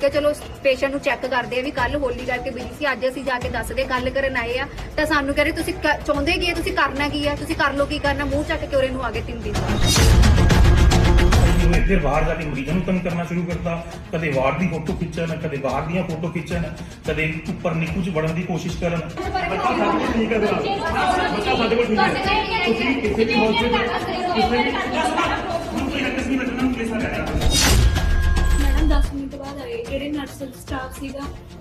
ਕਿ ਚਲੋ ਪੇਸ਼ੈਂਟ ਨੂੰ ਚੈੱਕ ਕਰਦੇ ਆ ਵੀ ਕੱਲ ਹੋਲੀ ਕਰਕੇ ਬਿਜ਼ੀ ਸੀ, ਅੱਜ ਅਸੀਂ ਜਾ ਕੇ ਦੱਸਦੇ ਗੱਲ ਕਰਨ ਆਏ ਆ। ਤਾਂ ਸਾਨੂੰ ਕਹ ਤੁਸੀਂ ਕ- ਚਾਹੁੰਦੇ ਕੀ ਆ, ਤੁਸੀਂ ਕਰਨਾ ਕੀ ਆ? ਤੁਸੀਂ ਕਰ ਲਓ ਕੀ ਕਰਨਾ? ਮੂੰਹ ਚੱਕ ਕੇ ਉਰੇ ਨੂੰ ਆ ਗਏ ਤਿੰਨ ਦਿਨ। ਬਾਅਦ ਉਹਨੇ ਇੱਧਰ ਬਾਹਰ ਜਾ ਕੇ ਮਰੀਜ਼ਾਂ ਨੂੰ ਤੰਗ ਕਰਨਾ ਸ਼ੁਰੂ ਕਰਤਾ? ਕਦੇ ਵਾਰਡ ਦੀ ਫੋਟੋ ਖਿੱਚਣ, ਕਦੇ ਬਾਹਰ ਦੀਆਂ ਫੋਟੋ ਖਿੱਚਣ, ਕਦੇ ਉੱਪਰ ਨਿੱਕੂ ਚ ਵੜਨ ਦੀ ਕੋਸ਼ਿਸ਼ ਕਰਨ। ਬੱਚਾ ਸਾਡੇ ਕੋਲ ਠੀਕ ਹੈ ਬੱਚਾ ਸਾਡੇ ਕੋਲ ਠੀਕ ਹੈ। ਤੁਸੀਂ ਕਿਸੇ ਵੀ ਹਸਪੀਟਲ ਕਿਸੇ ਵੀ ਨਰਸ ਸਟਾਫ ਸੀਗਾ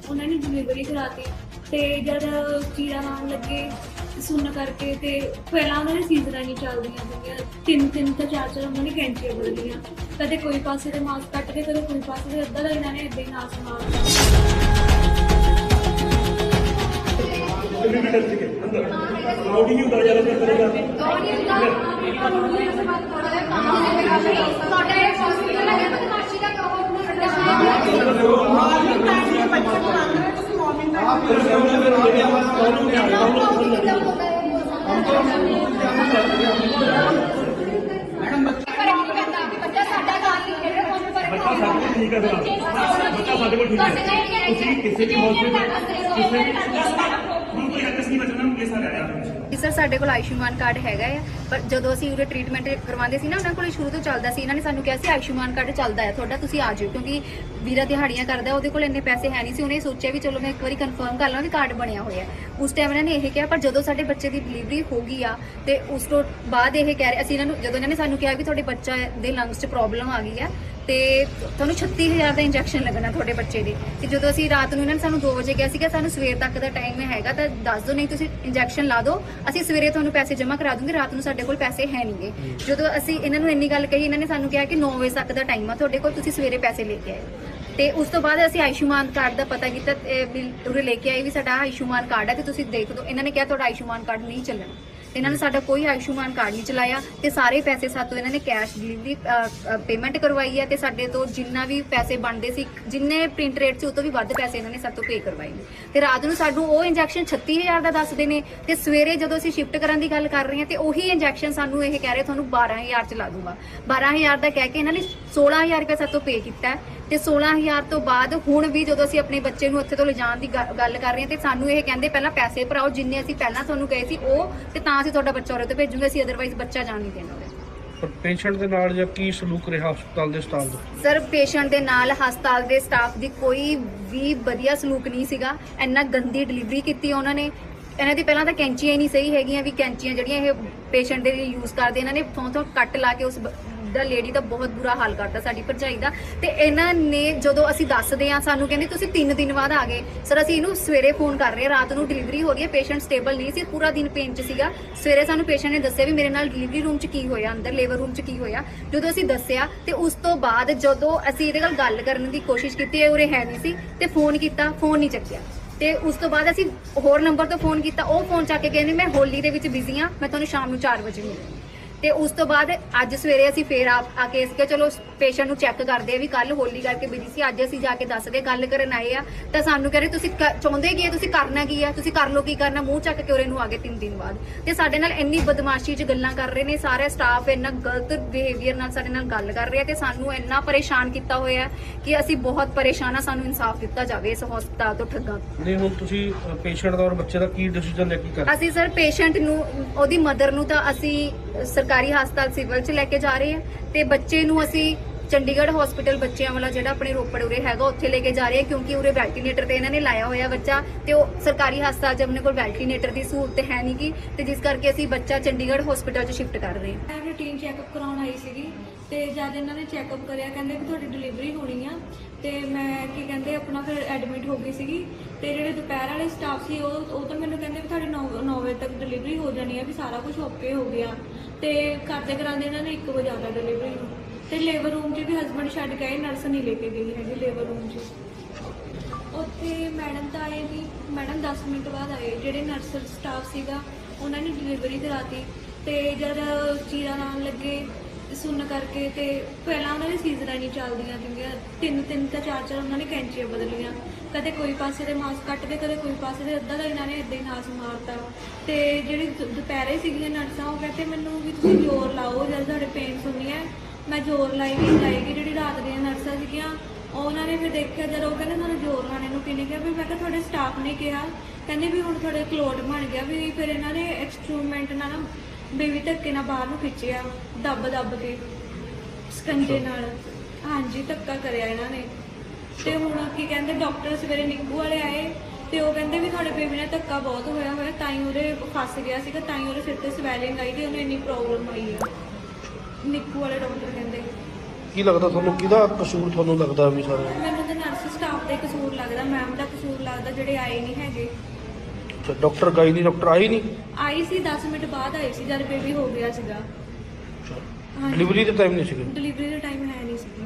ਉਹਨਾਂ ਨੇ ਡਿਲੀਵਰੀ ਕਰਾਤੀ ਤੇ ਜਦ ਚੀਰਾ ਲਾਉਣ ਲੱਗੇ ਸੁਣ ਕਰਕੇ ਤੇ ਪਹਿਲਾਂ ਉਹਨਾਂ ਨੇ ਸੀਜ਼ਰਾਂ ਨਹੀਂ ਚੱਲਦੀਆਂ ਸੀਗੀਆਂ ਤਿੰਨ ਤਿੰਨ ਤੋਂ ਚਾਰ ਚਾਰ ਉਹਨਾਂ ਨੇ ਕੈਂਚੀਆਂ ਬਦਲੀਆਂ ਕਦੇ ਕੋਈ ਪਾਸੇ ਤੇ ਮਾਸਕ ਕੱਟ ਕੇ ਕਦੇ ਕੋਈ ਪਾਸੇ ਤੇ ਅੱਧਾ ਦਾ ਇਹਨਾਂ ਨੇ ਏਦਾਂ ਹੀ ਨਾਸ ਮਾਰਤਾ ਕਿੰਨੇ ਮਿੰਟ ਹੈ ਅੰਦਰ। ਨਹੀਂ ਕਰੇਗਾ ਠੀਕ ਹੈ ਬੱਚਾ ਸਾਡੇ ਕੋਲ ਠੀਕ ਹੈ ਤੁਸੀਂ ਕਿਸੇ ਵੀ ਹਸਪੀਟਲ ਕਿਸੇ ਵੀ ਹੁਣ ਕੋਈ ਹੱਕ ਨਹੀਂ ਬਚਣਾ ਨੂੰ ਕੇਸ ਆ ਰਿਹਾ ਜੀ ਸਰ ਸਾਡੇ ਕੋਲ ਆਯੁਸ਼ਮਾਨ ਕਾਰਡ ਹੈਗਾ ਆ ਪਰ ਜਦੋਂ ਅਸੀਂ ਉਰੇ ਟ੍ਰੀਟਮੈਂਟ ਕਰਵਾਉਂਦੇ ਸੀ ਨਾ, ਉਹਨਾਂ ਕੋਲ ਸ਼ੁਰੂ ਤੋਂ ਚੱਲਦਾ ਸੀ। ਇਹਨਾਂ ਨੇ ਸਾਨੂੰ ਕਿਹਾ ਸੀ, ਆਯੁਸ਼ਮਾਨ ਕਾਰਡ ਚੱਲਦਾ ਹੈ, ਤੁਹਾਡਾ ਤੁਸੀਂ ਆ ਜਾਓ ਕਿਉਂਕਿ ਵੀਰਾ ਦਿਹਾੜੀਆਂ ਕਰਦਾ, ਉਹਦੇ ਕੋਲ ਇੰਨੇ ਪੈਸੇ ਹੈ ਨਹੀਂ ਸੀ। ਉਹਨੇ ਸੋਚਿਆ ਵੀ ਚਲੋ ਮੈਂ ਇੱਕ ਵਾਰੀ ਕਨਫਰਮ ਕਰ ਲਵਾਂ ਵੀ ਕਾਰਡ ਬਣਿਆ ਹੋਇਆ ਉਸ ਟਾਈਮ ਇਹਨਾਂ ਨੇ ਇਹ ਕਿਹਾ, ਪਰ ਜਦੋਂ ਸਾਡੇ ਬੱਚੇ ਦੀ ਡਿਲੀਵਰੀ ਹੋ ਗਈ ਆ, ਤੇ ਉਸ ਤੋਂ ਬਾਅਦ ਇਹ ਕਹਿ ਰਹੇ, ਅਸੀਂ ਇਹਨਾਂ ਨੂੰ, ਜਦੋਂ ਇਹਨਾਂ ਨੇ ਸਾਨੂੰ ਕਿਹਾ ਵੀ ਤੁਹਾਡੇ ਬੱਚਾ ਦੇ ਲੰਗਸ 'ਚ ਪ੍ਰੋਬਲਮ ਆ ਗਈ ਆ ਤੇ ਤੁਹਾਨੂੰ 36000 ਦਾ ਇੰਜੈਕਸ਼ਨ ਲੱਗਣਾ ਤੁਹਾਡੇ ਬੱਚੇ ਦੇ। ਤੇ ਜਦੋਂ ਅਸੀਂ ਰਾਤ ਨੂੰ ਇਹਨਾਂ ਨੇ ਸਾਨੂੰ 2 ਵਜੇ ਕਿਹਾ ਸੀਗਾ, ਸਾਨੂੰ ਸਵੇਰ ਤੱਕ ਦਾ ਟਾਈਮ ਹੈਗਾ, ਤਾਂ ਦੱਸ ਦਿਓ ਨਹੀਂ ਤੁਸੀਂ ਇੰਜੈਕਸ਼ਨ ਲਾ ਦਿਓ, ਅਸੀਂ ਸਵੇਰੇ ਤੁਹਾਨੂੰ ਪੈਸੇ ਜਮ੍ਹਾਂ ਕਰਾ ਦੂੰਗੇ, ਰਾਤ ਨੂੰ ਸਾਡੇ ਕੋਲ ਪੈਸੇ ਹੈ ਨਹੀਂਗੇ। ਜਦੋਂ ਅਸੀਂ ਇਹਨਾਂ ਨੂੰ ਇੰਨੀ ਗੱਲ ਕਹੀ ਇਹਨਾਂ ਨੇ ਸਾਨੂੰ ਕਿਹਾ ਕਿ 9 ਵਜੇ ਤੱਕ ਦਾ ਟਾਈਮ ਆ ਤੁਹਾਡੇ ਕੋਲ ਤੁਸੀਂ ਸਵੇਰੇ ਪੈਸੇ ਲੈ ਕੇ ਆਇਓ ਤੇ ਉਸ ਤੋਂ ਬਾਅਦ ਅਸੀਂ ਆਯੁਸ਼ਮਾਨ ਕਾਰਡ ਦਾ ਪਤਾ ਕੀਤਾ ਉਰੇ ਲੈ ਕੇ ਆਏ ਵੀ ਸਾਡਾ ਆਯੁਸ਼ਮਾਨ ਕਾਰਡ ਹੈ ਤੇ ਤੁਸੀਂ ਦੇਖ ਲਓ ਇਹਨਾਂ ਨੇ ਕਿਹਾ ਤੁਹਾਡਾ ਆਯੁਸ਼ਮਾਨ ਕਾਰਡ ਨਹੀਂ ਚੱਲਣਾ। ਤੇ ਇਹਨਾਂ ਨੇ ਸਾਡਾ ਕੋਈ ਆਯੁਸ਼ਮਾਨ ਕਾਰਡ ਨਹੀਂ ਚਲਾਇਆ ਤੇ ਸਾਰੇ ਪੈਸੇ ਸਾਤੋਂ ਇਹਨਾਂ ਨੇ ਕੈਸ਼ ਡਿਲੀਵਰੀ ਪੇਮੈਂਟ ਕਰਵਾਈ ਹੈ ਤੇ ਸਾਡੇ ਤੋਂ ਜਿੰਨਾ ਵੀ ਪੈਸੇ ਬਣਦੇ ਸੀ, ਜਿੰਨੇ ਪ੍ਰਿੰਟ ਰੇਟ ਸੀ, ਉਹ ਤੋਂ ਵੀ ਵੱਧ ਪੈਸੇ ਇਹਨਾਂ ਨੇ ਸਾਤੋਂ ਪੇ ਕਰਵਾਏ ਨੇ। ਤੇ ਰਾਤ ਨੂੰ ਸਾਨੂੰ ਉਹ ਇੰਜੈਕਸ਼ਨ 36000 ਦਾ ਦੱਸਦੇ ਨੇ ਤੇ ਸਵੇਰੇ ਜਦੋਂ ਅਸੀਂ ਸ਼ਿਫਟ ਕਰਨ ਦੀ ਗੱਲ ਕਰ ਰਹੇ ਹਾਂ ਤੇ ਉਹੀ ਇੰਜੈਕਸ਼ਨ ਸਾਨੂੰ ਇਹ ਕਹਿ ਰਹੇ, ਤੁਹਾਨੂੰ 12000 ਚ ਲਾ ਦੂੰਗਾ। 12000 ਦਾ ਕਹਿ ਕੇ ਇਹਨਾਂ ਨੇ 16000 ਰੁਪਏ ਸਾਤੋਂ ਪੇ ਕੀਤਾ। ਤੇ 16000 ਤੋਂ ਬਾਅਦ ਹੁਣ ਵੀ ਜਦੋਂ ਅਸੀਂ ਆਪਣੇ ਬੱਚੇ ਨੂੰ ਉੱਥੇ ਤੋਂ ਲਿਜਾਣ ਦੀ ਗੱਲ ਕਰ ਰਹੇ ਹਾਂ ਤੇ ਸਾਨੂੰ ਇਹ ਕਹਿੰਦੇ ਪਹਿਲਾਂ ਪੈਸੇ ਭਰਾਓ ਜਿੰਨੇ ਅਸੀਂ ਪਹਿਲਾਂ ਤੁਹਾਨੂੰ ਕਹੇ ਸੀ ਉਹ ਤੇ ਤਾਂ ਅਸੀਂ ਤੁਹਾਡਾ ਬੱਚਾ ਉਰੇ ਤੋਂ ਭੇਜੂਗੇ ਅਸੀਂ ਅਦਰਵਾਈਜ਼ ਬੱਚਾ ਜਾਣ ਨਹੀਂ ਦੇਣਾ ਉਰੇ। ਪਰ ਪੇਸ਼ੈਂਟ ਦੇ ਨਾਲ ਜਾਂ ਕੀ ਸਲੂਕ ਰਿਹਾ ਹਸਪਤਾਲ ਦੇ ਸਟਾਫ ਦਾ? ਸਰ ਪੇਸ਼ੈਂਟ ਦੇ ਨਾਲ ਹਸਪਤਾਲ ਦੇ ਸਟਾਫ ਦੀ ਕੋਈ ਵੀ ਵਧੀਆ ਸਲੂਕ ਨਹੀਂ ਸੀਗਾ। ਇੰਨਾ ਗੰਦੀ ਡਿਲੀਵਰੀ ਕੀਤੀ ਉਹਨਾਂ ਨੇ। ਇਹਨਾਂ ਦੀ ਪਹਿਲਾਂ ਤਾਂ ਕੈਂਚੀਆਂ ਹੀ ਨਹੀਂ ਸਹੀ ਹੈਗੀਆਂ ਵੀ ਕੈਂਚੀਆਂ ਜਿਹੜੀਆਂ ਇਹ ਪੇਸ਼ੈਂਟ ਦੇ ਲਈ ਯੂਜ਼ ਕਰਦੇ ਇਹਨਾਂ ਨੇ ਥੋਂ ਥੋਂ ਕੱਟ ਲਾ ਕੇ ਉਸ ਦਾ ਲੇਡੀ ਦਾ ਬਹੁਤ ਬੁਰਾ ਹਾਲ ਕਰਤਾ ਸਾਡੀ ਭਰਜਾਈ ਦਾ। ਤੇ ਇਹਨਾਂ ਨੇ ਜਦੋਂ ਅਸੀਂ ਦੱਸਦੇ ਆ ਸਾਨੂੰ ਕਹਿੰਦੇ ਤੁਸੀਂ 3 ਦਿਨ ਬਾਅਦ ਆ ਗਏ। ਸਰ ਅਸੀਂ ਇਹਨੂੰ ਸਵੇਰੇ ਫੋਨ ਕਰ ਰਹੇ ਹਾਂ, ਰਾਤ ਨੂੰ ਡਿਲੀਵਰੀ ਹੋ ਰਹੀ ਹੈ ਪੇਸ਼ੈਂਟ ਸਟੇਬਲ ਨਹੀਂ ਸੀ, ਪੂਰਾ ਦਿਨ ਪੇਨ ਚ ਸੀਗਾ। ਸਵੇਰੇ ਸਾਨੂੰ ਪੇਸ਼ੈਂਟ ਨੇ ਦੱਸਿਆ ਵੀ ਮੇਰੇ ਨਾਲ ਡਿਲੀਵਰੀ ਰੂਮ ਚ ਕੀ ਹੋਇਆ, ਅੰਦਰ ਲੇਬਰ ਰੂਮ ਚ ਕੀ ਹੋਇਆ। ਜਦੋਂ ਅਸੀਂ ਦੱਸਿਆ, ਤੇ ਉਸ ਤੋਂ ਬਾਅਦ ਜਦੋਂ ਅਸੀਂ ਇਹਦੇ ਨਾਲ ਗੱਲ ਕਰਨ ਦੀ ਕੋਸ਼ਿਸ਼ ਕੀਤੀ, ਇਹ ਉਰੇ ਹੈ ਨਹੀਂ ਸੀ, ਤੇ ਫੋਨ ਕੀਤਾ ਫੋਨ ਨਹੀਂ ਚੱਕਿਆ। ਤੇ ਉਸ ਤੋਂ ਬਾਅਦ ਅਸੀਂ ਹੋਰ ਨੰਬਰ ਤੋਂ ਫੋਨ ਕੀਤਾ, ਉਹ ਫੋਨ ਚੱਕ ਕੇ ਕਹਿੰਦੇ, ਮੈਂ ਹੋਲੀ ਦੇ ਵਿੱਚ ਬਿਜ਼ੀ ਆ ਮੈਂ ਤੁਹਾਨੂੰ ਸ਼ਾਮ ਨੂੰ 4 ਵਜੇ ਮਿਲੂੰਗੀ। ਤੇ ਉਸ ਤੋਂ ਬਾਅਦ ਅੱਜ ਸਵੇਰੇ ਅਸੀਂ ਫੇਰ ਆ ਆ ਕੇ ਅਸੀਂ ਕਿਹਾ ਚਲੋ ਪੇਸ਼ੈਂਟ ਨੂੰ ਚੈੱਕ ਕਰਦੇ ਆ ਵੀ ਕੱਲ ਹੋਲੀ ਕਰਕੇ ਬਿਜ਼ੀ ਸੀ ਅੱਜ ਅਸੀਂ ਜਾ ਕੇ ਦੱਸਦੇ ਗੱਲ ਕਰਨ ਆਏ ਆ। ਤਾਂ ਸਾਨੂੰ ਕਹ ਰਹੇ ਤੁਸੀਂ ਕ- ਚਾਹੁੰਦੇ ਕੀ ਆ ਤੁਸੀਂ ਕਰਨਾ ਕੀ ਆ? ਤੁਸੀਂ ਕਰ ਲਓ ਕੀ ਕਰਨਾ? ਮੂੰਹ ਚੱਕ ਕੇ ਉਰੇ ਨੂੰ ਆ ਗਏ ਤਿੰਨ ਦਿਨ ਬਾਅਦ। ਤੇ ਸਾਡੇ ਨਾਲ ਇੰਨੀ ਬਦਮਾਸ਼ੀ 'ਚ ਗੱਲਾਂ ਕਰ ਰਹੇ ਨੇ ਸਾਰਾ ਸਟਾਫ ਇੰਨਾ ਗਲਤ ਬਿਹੇਵੀਅਰ ਨਾਲ ਸਾਡੇ ਨਾਲ ਗੱਲ ਕਰ ਰਿਹਾ ਤੇ ਸਾਨੂੰ ਇੰਨਾ ਪਰੇਸ਼ਾਨ ਕੀਤਾ ਹੋਇਆ ਹੈ ਕਿ ਅਸੀਂ ਬਹੁਤ ਪਰੇਸ਼ਾਨ ਆ ਸਾਨੂੰ ਇਨਸਾਫ ਦਿੱਤਾ ਜਾਵੇ ਇਸ ਹਸਪਤਾਲ ਤੋਂ ਠੱਗਾਂ ਤੋਂ। ਨਹੀਂ ਹੁਣ ਤੁਸੀਂ ਪੇਸ਼ੈਂਟ ਦਾ ਔਰ ਬੱਚੇ ਦਾ ਕੀ ਡਿਸੀਜਨ ਲੈ ਕੇ ਕਰ ਅਸੀਂ ਸਰ ਪੇਸ਼ੈਂਟ ਨੂੰ ਉਹਦੀ ਮਦਰ ਨੂੰ ਤਾਂ ਅਸੀਂ ਸਰਕਾਰੀ ਹਸਪਤਾਲ ਸਿਵਲ ਚ ਲੈ ਕੇ ਜਾ ਰਹੇ ਹਾਂ ਤੇ ਬੱਚੇ ਨੂੰ ਅਸੀਂ ਚੰਡੀਗੜ੍ਹ ਹਸਪੀਟਲ ਬੱਚਿਆਂ ਵਾਲਾ ਜਿਹੜਾ ਆਪਣੇ ਰੋਪੜ ਉਰੇ ਹੈਗਾ, ਉੱਥੇ ਲੈ ਕੇ ਜਾ ਰਹੇ ਹਾਂ ਕਿਉਂਕਿ ਉਰੇ ਵੈਂਟੀਲੇਟਰ ਤੇ ਇਹਨਾਂ ਨੇ ਲਾਇਆ ਹੋਇਆ ਬੱਚਾ ਤੇ ਉਹ ਸਰਕਾਰੀ ਹਸਪਤਾਲ 'ਚ ਆਪਣੇ ਕੋਲ ਵੈਂਟੀਲੇਟਰ ਦੀ ਸਹੂਲਤ ਹੈ ਨਹੀਂ ਗੀ ਤੇ ਜਿਸ ਕਰਕੇ ਅਸੀਂ ਬੱਚਾ ਚੰਡੀਗੜ੍ਹ ਹਸਪੀਟਲ 'ਚ ਸ਼ਿਫਟ ਕਰ ਰਹੇ ਹਾਂ। ਰੂਟੀਨ ਚੈੱਕਅਪ ਕਰਾਉਣ ਆਈ ਸੀਗੀ। ਤੇ ਜਦ ਇਹਨਾਂ ਨੇ ਚੈੱਕਅਪ ਕਰਿਆ, ਕਹਿੰਦੇ ਵੀ ਤੁਹਾਡੀ ਡਿਲੀਵਰੀ ਹੋਣੀ ਆ, ਤੇ ਮੈਂ ਕੀ ਕਹਿੰਦੇ, ਆਪਣਾ ਫਿਰ ਐਡਮਿਟ ਹੋ ਗਈ ਸੀਗੀ। ਤੇ ਜਿਹੜੇ ਦੁਪਹਿਰ ਵਾਲੇ ਸਟਾਫ ਸੀ, ਉਹ ਉਹ ਤਾਂ ਮੈਨੂੰ ਕਹਿੰਦੇ ਵੀ ਤੁਹਾਡੀ 9 ਵਜੇ ਤੱਕ ਡਿਲੀਵਰੀ ਹੋ ਜਾਣੀ ਆ, ਵੀ ਸਾਰਾ ਕੁਝ ਓਕੇ ਹੋ ਗਿਆ। ਤੇ ਕਰਦੇ ਕਰਾਉਂਦੇ ਇਹਨਾਂ ਨੇ 1 ਵਜੇ ਆਉਂਦਾ ਡਿਲੀਵਰੀ ਨੂੰ। ਤੇ ਲੇਬਰ ਰੂਮ 'ਚ ਵੀ ਹਸਬੰਡ ਛੱਡ ਕੇ ਆਏ ਨਰਸ ਨਹੀਂ ਲੈ ਕੇ ਗਈ ਹੈਗੀ ਲੇਬਰ ਰੂਮ 'ਚ। ਉੱਥੇ ਮੈਡਮ ਤਾਂ ਆਏ ਵੀ ਮੈਡਮ 10 ਮਿੰਟ ਬਾਅਦ ਆਏ। ਜਿਹੜੇ ਨਰਸ ਸਟਾਫ ਸੀਗਾ, ਉਹਨਾਂ ਨੇ ਡਿਲੀਵਰੀ ਕਰਾਤੀ। ਤੇ ਜਦ ਚੀਰਾ ਲਾਉਣ ਲੱਗੇ ਸੁਣ ਕਰਕੇ ਤੇ ਪਹਿਲਾਂ ਉਹਨਾਂ ਦੀ ਸੀਜ਼ਰਾਂ ਨਹੀਂ ਚੱਲਦੀਆਂ ਸੀਗੀਆਂ ਤਿੰਨ ਤਿੰਨ ਤਾਂ ਚਾਰ ਚਾਰ ਉਹਨਾਂ ਨੇ ਕੈਂਚੀਆਂ ਬਦਲੀਆਂ। ਕਦੇ ਕੋਈ ਪਾਸੇ ਦੇ ਮਾਸ ਕੱਟ ਕੇ ਕਦੇ ਕੋਈ ਪਾਸੇ ਦੇ ਅੱਧਾ ਦਾ ਇਹਨਾਂ ਨੇ ਇਦਾਂ ਹੀ ਨਾਸ ਮਾਰਤਾ। ਤੇ ਜਿਹੜੀ ਦੁਪਹਿਰੇ ਸੀਗੀਆਂ ਨਰਸਾਂ ਉਹ ਕਹਿੰਦੇ ਮੈਨੂੰ ਵੀ ਤੁਸੀਂ ਜ਼ੋਰ ਲਾਓ, ਜਦ ਤੁਹਾਡੇ ਪੇਨ ਸੁਣਨੀ ਹੈ, ਮੈਂ ਜ਼ੋਰ ਲਾਈ ਵੀ ਜਾਏਗੀ। ਜਿਹੜੀ ਰਾਤ ਦੀਆਂ ਨਰਸਾਂ ਸੀਗੀਆਂ ਉਹਨਾਂ ਨੇ ਫਿਰ ਦੇਖਿਆ, ਜਦੋਂ ਉਹ ਕਹਿੰਦੇ ਤੁਹਾਨੂੰ ਜ਼ੋਰ ਲਾਣੇ ਨੂੰ ਕਿਹਨੇ ਕਿਹਾ, ਵੀ ਮੈਂ ਕਿਹਾ ਤੁਹਾਡੇ ਸਟਾਫ ਨੇ ਕਿਹਾ। ਕਹਿੰਦੇ ਵੀ ਹੁਣ ਤੁਹਾਡੇ ਕਲੋਟ ਬਣ ਗਿਆ, ਵੀ ਫਿਰ ਇਹਨਾਂ ਨੇ ਐਕਸਟਰੂਮੈਂਟ ਨਾਲ ਬੇਬੀ ਧੱਕੇ ਨਾਲ ਬਾਹਰ ਨੂੰ ਖਿੱਚਿਆ ਦੱਬ ਦੱਬ ਕੇ ਸਕੰਜੇ ਨਾਲ। ਹਾਂਜੀ ਧੱਕਾ ਕਰਿਆ ਇਹਨਾਂ ਨੇ। ਤੇ ਹੁਣ ਕੀ ਕਹਿੰਦੇ ਡਾਕਟਰ ਸਵੇਰੇ ਨਿੱਕੂ ਵਾਲੇ ਆਏ ਤੇ ਉਹ ਕਹਿੰਦੇ ਵੀ ਤੁਹਾਡੇ ਬੇਬੀ ਨਾਲ ਧੱਕਾ ਬਹੁਤ ਹੋਇਆ ਹੋਇਆ ਤਾਂ ਹੀ ਉਹਦੇ ਫਸ ਗਿਆ ਸੀਗਾ ਤਾਂ ਹੀ ਉਹਦੇ ਸਿਰ ਤੇ ਸਵੈਲਿੰਗ ਆਈ ਤੇ ਉਹਨੂੰ ਇੰਨੀ ਪ੍ਰੋਬਲਮ ਆਈ ਆ। ਨਿੱਕੂ ਵਾਲੇ ਡਾਕਟਰ ਕਹਿੰਦੇ। ਕੀ ਲੱਗਦਾ ਤੁਹਾਨੂੰ ਕਿਹਦਾ ਕਸੂਰ ਤੁਹਾਨੂੰ ਲੱਗਦਾ ਵੀ ਸਾਰੇ? ਮੈਨੂੰ ਤਾਂ ਨਰਸ ਸਟਾਫ ਦਾ ਹੀ ਕਸੂਰ ਲੱਗਦਾ ਮੈਮ ਦਾ ਕਸੂਰ ਲੱਗਦਾ ਜਿਹੜੇ ਆਏ ਨਹੀਂ ਹੈਗੇ। ਅੱਛਾ ਡਾਕਟਰ ਗਾਈ ਨਹੀਂ ਡਾਕਟਰ ਆਈ ਨਹੀਂ? ਆਈ ਸੀ 10 ਮਿੰਟ ਬਾਅਦ ਆਈ ਸੀ ਜਦ ਬੇਬੀ ਹੋ ਗਿਆ ਸੀਗਾ। ਹਾਂਜੀ। ਡਿਲੀਵਰੀ ਦੇ ਟਾਈਮ ਨਹੀਂ ਸੀਗੇ? ਡਿਲੀਵਰੀ ਦਾ ਟਾਈਮ ਹੈ ਨਹੀਂ ਸੀਗਾ।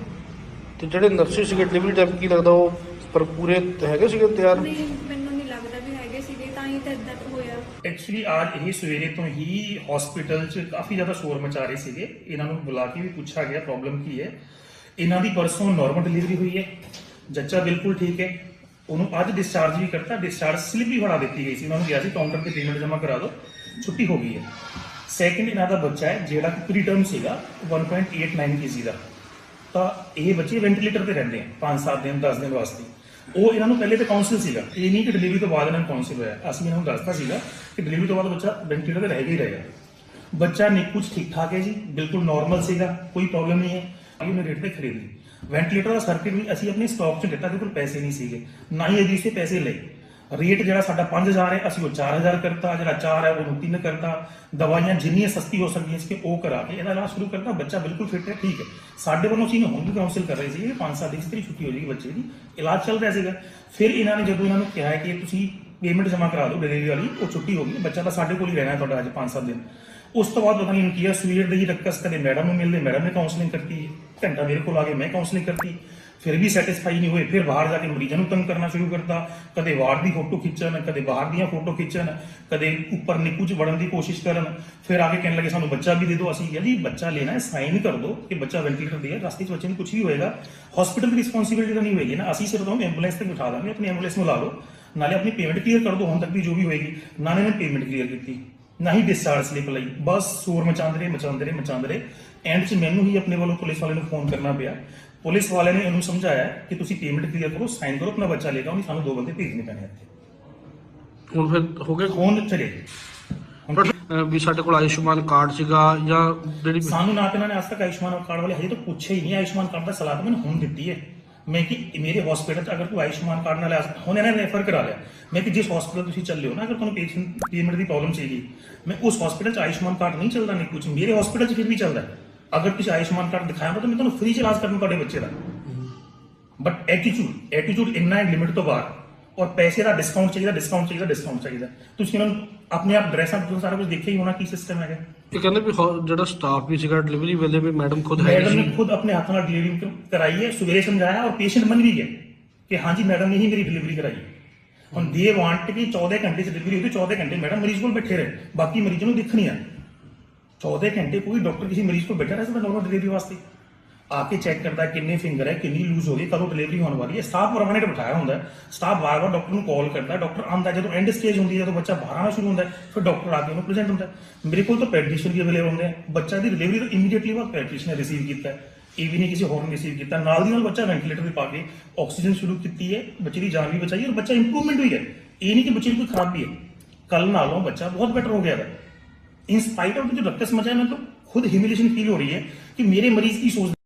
ਤੇ ਜਿਹੜੇ ਨਰਸਿਸ ਸੀਗੇ ਡਿਲੀਵਰੀ ਟਾਈਮ ਕੀ ਲੱਗਦਾ ਉਹ ਪਰ ਪੂਰੇ ਹੈਗੇ ਸੀਗੇ ਤਿਆਰ? ਨਹੀਂ ਮੈਨੂੰ ਨਹੀਂ ਲੱਗਦਾ ਵੀ ਹੈਗੇ ਸੀਗੇ ਤਾਂ ਹੀ ਤਾਂ ਇਦਾਂ ਹੋਇਆ। ਐਕਚੁਅਲੀ ਅੱਜ ਇਹ ਸਵੇਰੇ ਤੋਂ ਹੀ ਹਸਪੀਟਲ 'ਚ ਕਾਫੀ ਜ਼ਿਆਦਾ ਸ਼ੋਰ ਮਚਾ ਰਹੇ ਸੀਗੇ। ਇਹਨਾਂ ਨੂੰ ਬੁਲਾ ਕੇ ਵੀ ਪੁੱਛਿਆ ਗਿਆ ਪ੍ਰੋਬਲਮ ਕੀ ਹੈ? ਇਹਨਾਂ ਦੀ ਪਰਸੋਂ ਨਾਰਮਲ ਡਿਲੀਵਰੀ ਹੋਈ ਹੈ। ਜੱਚਾ ਬਿਲਕੁਲ ਠੀਕ ਹੈ। ਉਹਨੂੰ ਅੱਜ ਡਿਸਚਾਰਜ ਵੀ ਕਰਤਾ ਡਿਸਚਾਰਜ ਸਲਿੱਪ ਵੀ ਫੜਾ ਦਿੱਤੀ ਗਈ ਸੀ। ਉਹਨਾਂ ਨੂੰ ਕਿਹਾ ਸੀ ਕਾਊਂਟਰ ਤੇ ਪੇਮੈਂਟ ਜਮ੍ਹਾਂ ਕਰਾ ਦਿਓ, ਛੁੱਟੀ ਹੋ ਗਈ ਹੈ। ਸੈਕਿੰਡ ਇਹਨਾਂ ਦਾ ਬੱਚਾ ਹੈ, ਜਿਹੜਾ ਕਿ ਪ੍ਰੀਟਰਮ ਸੀਗਾ 1.89 ਕੇਜੀ ਦਾ। ਤਾਂ ਇਹ ਬੱਚੇ ਵੈਂਟੀਲੇਟਰ ਤੇ ਰਹਿੰਦੇ ਆ 5-7 ਦਿਨ 10 ਦਿਨ ਵਾਸਤੇ। ਉਹ ਇਹਨਾਂ ਨੂੰ ਪਹਿਲੇ ਤੇ ਕਾਉਂਸਲ ਸੀਗਾ। ਇਹ ਨਹੀਂ ਕਿ ਡਿਲੀਵਰੀ ਤੋਂ ਬਾਅਦ ਇਹਨਾਂ ਨੂੰ ਕਾਉਂਸਲ ਹੋਇਆ। ਅਸੀਂ ਇਹਨਾਂ ਨੂੰ ਦੱਸਤਾ ਸੀਗਾ ਕਿ ਡਿਲੀਵਰੀ ਤੋਂ ਬਾਅਦ ਬੱਚਾ ਵੈਂਟੀਲੇਟਰ ਤੇ ਰਹੇਗਾ ਹੀ ਰਹੇਗਾ। ਬੱਚਾ ਨਿੱਕੂ 'ਚ ਠੀਕ ਠਾਕ ਹੈ ਜੀ, ਬਿਲਕੁਲ ਨਾਰਮਲ ਸੀਗਾ, ਕੋਈ ਪ੍ਰੋਬਲਮ ਨਹੀਂ ਹੈ। ਉਹਨੇ ਰੇਟ ਤੇ ਖਰੀਦ ਲਈ। ਵੈਂਟੀਲੇਟਰ ਦਾ ਸਰਕਟ ਵੀ ਅਸੀਂ ਆਪਣੇ ਸਟਾਕ 'ਚ ਦਿੱਤਾ ਕਿ ਕੋਲ ਪੈਸੇ ਨਹੀਂ ਸੀਗੇ। ਨਾ ਹੀ ਅਸੀਂ ਇਸੇ ਪੈਸੇ ਲਏ। ਰੇਟ ਜਿਹੜਾ ਸਾਡਾ 5000 ਹੈ, ਅਸੀਂ ਉਹ 4000 ਕਰਤਾ, ਜਿਹੜਾ 4 ਹੈ, ਉਹਨੂੰ 3 ਕਰਤਾ। ਦਵਾਈਆਂ ਜਿੰਨੀਆਂ ਸਸਤੀ ਹੋ ਸਕਦੀਆਂ ਸੀ ਉਹ ਕਰਾ ਕੇ ਇਹਦਾ ਇਲਾਜ ਸ਼ੁਰੂ ਕਰਤਾ, ਬੱਚਾ ਬਿਲਕੁਲ ਫਿੱਟ ਹੈ, ਠੀਕ ਹੈ। ਸਾਡੇ ਵੱਲੋਂ ਅਸੀਂ ਹੁਣ ਵੀ ਕਾਉਂਸਲ ਕਰ ਰਹੇ ਸੀ ਕਿ 5 ਸਾਲ ਦੀ ਤਰੀ ਛੁੱਟੀ ਹੋ ਜਾਏਗੀ ਬੱਚੇ ਦੀ, ਇਲਾਜ ਚੱਲ ਰਿਹਾ ਸੀਗਾ। ਫਿਰ ਇਹਨਾਂ ਨੇ ਜਦੋਂ ਇਹਨਾਂ ਨੂੰ ਕਿਹਾ ਕਿ ਤੁਸੀਂ ਪੇਮੈਂਟ ਜਮ੍ਹਾਂ ਕਰਾ ਦਿਓ ਡਿਲੀਵਰੀ ਵਾਲੀ, ਉਹ ਛੁੱਟੀ ਹੋ ਗਈ, ਬੱਚਾ ਤਾਂ ਸਾਡੇ ਕੋਲ ਹੀ ਰਹਿਣਾ ਤੁਹਾਡਾ ਅੱਜ 5-7 ਦਿਨ। ਉਸ ਤੋਂ ਬਾਅਦ ਪਤਾ ਨਹੀਂ ਇਹਨੂੰ ਕੀ ਹੈ ਸਵੇਰ ਦੇ ਹੀ ਰੱਕਸ ਕਦੇ ਮੈਡਮ ਨੂੰ ਮਿਲਦੇ, ਮੈਡਮ ਨੇ ਕਾਉਂਸਲਿੰਗ ਕਰਤੀ, ਘੰਟਾ ਮੇਰੇ ਕੋਲ ਆ ਕੇ ਮੈਂ ਕਾਉਂਸਲਿੰਗ ਕਰਤੀ, ਫਿਰ ਵੀ ਸੈਟੀਸਫਾਈ ਨਹੀਂ ਹੋਏ, ਫਿਰ ਬਾਹਰ ਜਾ ਕੇ ਮਰੀਜ਼ਾਂ ਨੂੰ ਤੰਗ ਕਰਨਾ ਸ਼ੁਰੂ ਕਰਤਾ, ਕਦੇ ਵਾਰਡ ਦੀ ਫੋਟੋ ਖਿੱਚਣ, ਕਦੇ ਬਾਹਰ ਦੀਆਂ ਫੋਟੋ ਖਿੱਚਣ, ਕਦੇ ਉੱਪਰ ਨਿੱਕੂ ਚ ਵੜਨ ਦੀ ਕੋਸ਼ਿਸ਼ ਕਰਨ, ਫਿਰ ਆ ਕੇ ਕਹਿਣ ਲੱਗੇ, ਸਾਨੂੰ ਬੱਚਾ ਵੀ ਦੇ ਦਿਓ। ਅਸੀਂ ਕਿਹਾ, ਜੀ, ਬੱਚਾ ਲੈਣਾ ਹੈ ਸਾਈਨ ਕਰ ਦਿਓ ਕਿ ਬੱਚਾ ਵੈਂਟੀਲੇਟਰ ਦੇ ਹੈ ਰਸਤੇ 'ਚ ਬੱਚੇ ਨੂੰ ਕੁਝ ਵੀ ਹੋਏਗਾ ਹਸਪੀਟਲ ਦੀ ਰਿਸਪੌਂਸਿਬਿਲਟੀ ਤਾਂ ਨਹੀਂ ਹੋਏਗੀ ਨਾ, ਅਸੀਂ ਸਿਰਫ ਤੁਹਾਨੂੰ ਐਂਬੂਲੈਂਸ ਤੇ ਬਿਠਾ ਦਾਂਗੇ, ਆਪਣੀ ਐਂਬੂਲੈਂਸ ਨੂੰ ਲਾ ਲਓ, ਨਾਲੇ ਆਪਣੀ ਪੇਮੈਂਟ ਕਲੀਅਰ ਕਰ ਦਿਓ, ਹੁਣ ਤੱਕ ਵੀ ਜੋ ਵੀ ਹੋਏਗੀ। ਨਾਲੇ ਨੇ ਪੇਮੈਂਟ ਕਲੀਅਰ ਕੀਤੀ। ਨਾ ਹੀ ਡਿਸਚਾਰਜ ਸਲਿੱਪ ਲਈ। ਬਸ ਸੂਰ ਮਚਾਉਂਦੇ ਰਹੇ ਮਚਾਉਂਦੇ ਰਹੇ ਮਚਾਉਂਦੇ ਰਹੇ। ਐਂਡ 'ਚ ਮੈਨੂੰ ਹੀ ਆਪਣੇ ਵੱਲੋਂ ਪੁਲਿਸ ਵਾਲੇ ਨੂੰ ਫੋਨ ਕਰਨਾ ਪਿਆ। ਪੁਲਿਸ ਵਾਲੇ ਨੇ ਇਹਨੂੰ ਸਮਝਾਇਆ ਕਿ ਤੁਸੀਂ ਪੇਮੈਂਟ ਕਲੀਅਰ ਕਰੋ ਸਾਈਨ ਕਰੋ ਆਪਣਾ ਬੱਚਾ ਲੈ ਕੇ ਆਓ ਸਾਨੂੰ ਦੋ ਬੰਦੇ ਭੇਜਣੇ ਪੈਣੇ ਇੱਥੇ। ਹੁਣ ਫਿਰ ਹੋ ਗਏ ਫੋਨ ਚਲੇ। ਵੀ ਸਾਡੇ ਕੋਲ ਆਯੁਸ਼ਮਾਨ ਕਾਰਡ ਸੀਗਾ ਜਾਂ ਜਿਹੜੀ ਸਾਨੂੰ ਨਾ ਤੇ ਇਹਨਾਂ ਨੇ ਅੱਜ ਤੱਕ ਆਯੁਸ਼ਮਾਨ ਕਾਰਡ ਵਾਲੇ ਹਜੇ ਤਾਂ ਪੁੱਛਿਆ ਹੀ ਨਹੀਂ। ਆਯੁਸ਼ਮਾਨ ਕਾਰਡ ਦਾ ਸਲਾਹ ਤਾਂ ਮੈਨੂੰ ਹੁਣ ਦਿੱਤੀ ਹੈ। ਮੈਂ ਕਿ ਮੇਰੇ ਹਸਪੀਟਲ 'ਚ ਅਗਰ ਤੂੰ ਆਯੁਸ਼ਮਾਨ ਕਾਰਡ ਨਾਲ ਹੁਣ ਇਹਨਾਂ ਨੇ ਰੈਫਰ ਕਰਾ ਲਿਆ ਮੈਂ ਕਿ ਜਿਸ ਹਸਪੀਟਲ ਤੁਸੀਂ ਚੱਲੇ ਹੋ ਨਾ ਅਗਰ ਤੁਹਾਨੂੰ ਪੇਸ਼ੈਂਟ ਪੇਮੈਂਟ ਦੀ ਪ੍ਰੋਬਲਮ ਚਾਹੀਦੀ ਮੈਂ ਉਸ ਹਸਪੀਟਲ 'ਚ ਆਯੁਸ਼ਮਾਨ ਕਾਰਡ ਨਹੀਂ ਚੱਲਦਾ ਨਹੀਂ ਕੁਝ ਮੇਰੇ ਹਸਪੀਟਲ 'ਚ ਫਿਰ ਵੀ ਚੱਲਦਾ। ਅਗਰ ਤੁਸੀਂ ਆਯੁਸ਼ਮਾਨ ਕਾਰਡ ਦਿਖਾਇਆ ਤਾਂ ਮੈਂ ਤੁਹਾਨੂੰ ਫ੍ਰੀ ਚ ਇਲਾਜ ਕਰਨਾ ਤੁਹਾਡੇ ਬੱਚੇ ਦਾ ਬਟ ਐਟੀਟਿਊਡ ਐਟੀਟਿਊਡ ਇੰਨਾ ਲਿਮਿਟ ਤੋਂ ਬਾਹਰ ਔਰ ਪੈਸੇ ਦਾ ਡਿਸਕਾਊਂਟ ਚਾਹੀਦਾ ਡਿਸਕਾਊਂਟ ਚਾਹੀਦਾ ਡਿਸਕਾਊਂਟ ਚਾਹੀਦਾ ਤੁਸੀਂ ਇਹਨਾਂ ਨੂੰ ਆਪਣੇ ਆਪ ਡਰੈਸ ਅਪ ਸਾਰਾ ਕੁਝ ਦੇਖਿਆ ਹੀ ਹੋਣਾ ਕੀ ਸਿਸਟਮ ਹੈਗਾ ਇਹ ਕਹਿੰਦੇ ਵੀ ਹੋ- ਜਿਹੜਾ ਸਟਾਫ ਵੀ ਸੀਗਾ ਡਿਲੀਵਰੀ ਵੇਲੇ ਵੀ ਮੈਡਮ ਖੁਦ ਹੈ ਮੈਡਮ ਨੇ ਸੀ ਖੁਦ ਆਪਣੇ ਹੱਥ ਨਾਲ ਡਿਲੀਵਰੀ ਕਰਾਈ ਹੈ ਸਵੇਰੇ ਸਮਝਾਇਆ ਔਰ ਪੇਸ਼ੈਂਟ ਮੰਨ ਵੀ ਗਿਆ ਕਿ ਹਾਂਜੀ ਮੈਡਮ ਨੇ ਹੀ ਮੇਰੀ ਡਿਲੀਵਰੀ ਕਰਾਈ ਹੈ। ਹੁਣ ਦੇ ਵਾਂਟ ਕਿ 14 ਘੰਟੇ ਚ ਡਿਲੀਵਰੀ ਹੋਈ ਤੇ 14 ਘੰਟੇ ਮੈਡਮ ਮਰੀਜ਼ ਕੋਲ ਬੈਠੇ ਰਹੇ ਬਾਕੀ ਮਰੀਜ਼ਾਂ ਨੂੰ ਦਿਖਣੀ ਆ 14 ਘੰਟੇ ਕੋਈ ਡਾਕਟਰ ਕਿਸੇ ਮਰੀਜ਼ ਕੋਲ ਬੈਠਾ ਰਹਿ ਸਕਦਾ ਨੋਰਮਲ ਡਿਲੀਵਰੀ ਵਾਸਤੇ ਆ ਕੇ ਚੈੱਕ ਕਰਦਾ ਕਿੰਨੇ ਫਿੰਗਰ ਹੈ ਕਿੰਨੀ ਲੂਜ਼ ਹੋ ਗਈ ਕਦੋਂ ਡਿਲੀਵਰੀ ਹੋਣ ਵਾਲੀ ਹੈ ਸਟਾਫ ਪਰਮਾਨੈਂਟ ਬਿਠਾਇਆ ਹੁੰਦਾ ਹੈ ਸਟਾਫ ਵਾਰ-ਵਾਰ ਡਾਕਟਰ ਨੂੰ ਕਾਲ ਕਰਦਾ ਡਾਕਟਰ ਆਉਂਦਾ ਜਦੋਂ ਐਂਡ ਸਟੇਜ ਹੁੰਦੀ ਹੈ ਜਦੋਂ ਬੱਚਾ ਬਾਹਰ ਆਉਣਾ ਸ਼ੁਰੂ ਹੁੰਦਾ ਹੈ ਫਿਰ ਡਾਕਟਰ ਆ ਕੇ ਉਹਨੂੰ ਪ੍ਰੈਜ਼ੈਂਟ ਹੁੰਦਾ ਹੈ। ਮੇਰੇ ਕੋਲ ਤਾਂ ਪੈਡੀਸ਼ਨ ਵੀ ਅਵੇਲੇਬਲ ਹੁੰਦੇ ਆ ਬੱਚਾ ਦੀ ਡਿਲੀਵਰੀ ਤੋਂ ਇਮੀਡੀਏਟਲੀ ਬਾਅਦ ਪੈਡੀਸ਼ਨ ਨੇ ਰਿਸੀਵ ਕੀਤਾ ਹੈ। ਇਹ ਵੀ ਨਹੀਂ ਕਿਸੇ ਹੋਰ ਨੇ ਰਿਸੀਵ ਕੀਤਾ ਨਾਲ ਦੀ ਨਾਲ ਬੱਚਾ ਵੈਂਟੀਲੇਟਰ ਤੇ ਪਾ ਕੇ ਆਕਸੀਜਨ ਸ਼ੁਰੂ ਕੀਤੀ ਹੈ ਬੱਚੇ ਦੀ ਜਾਨ ਵੀ ਬਚਾਈ ਔਰ ਬੱਚਾ ਇੰਪਰੂਵਮੈਂਟ ਹੋਈ ਹੈ ਇਹ ਨਹੀਂ ਕਿ ਬੱਚੇ ਦੀ ਕੋਈ ਖਰਾਬੀ ਹੈ ਕੱਲ ਨਾਲੋਂ ਬੱਚਾ ਬਹੁਤ ਬੈਟਰ ਹੋ ਗਿਆ ਹੈ ਇਨ ਸਪਾਈਟ ਆਫ ਜੋ ਡਾਕਟਰਸ ਮਚਾ ਮੈਨੂੰ ਖੁਦ ਹਿਮਿਲੇਸ਼ਨ ਫੀਲ ਹੋ ਰਹੀ ਹੈ ਕਿ ਮੇਰੇ ਮਰੀਜ਼ ਕੀ ਸੋਚ